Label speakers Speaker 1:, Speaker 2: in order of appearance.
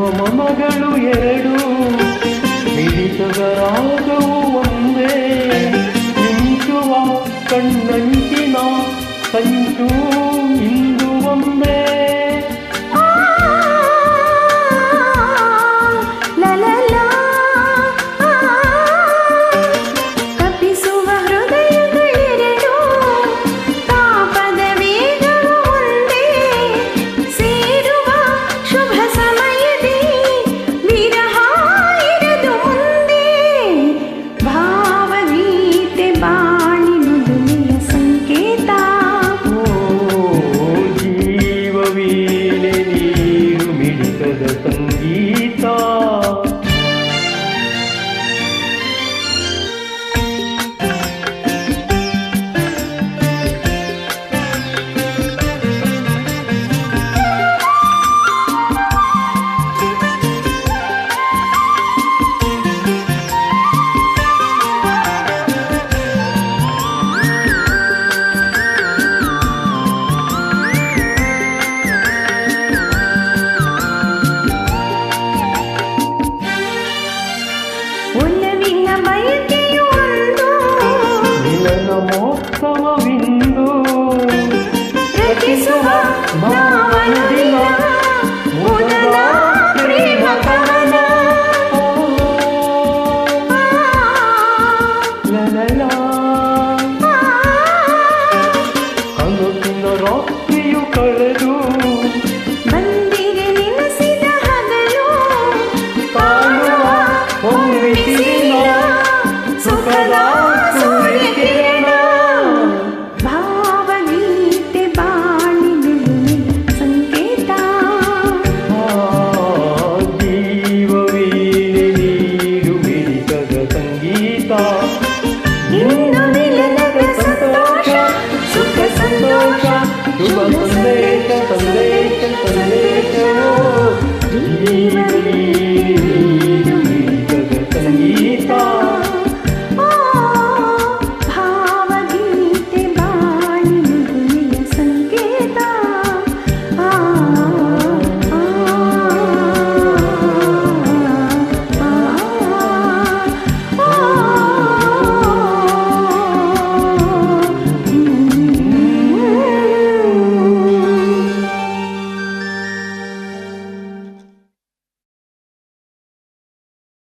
Speaker 1: ಮೊಮ್ಮ ಮಗಳು ಎರಡು. ರಾಗವು ಒಂದೇ. ನಿಂಚುವ ಕಣ್ಣಂಚಿನ ಸಂಚು ಇಂದು ಒಂದೇ. ಕಳೆದು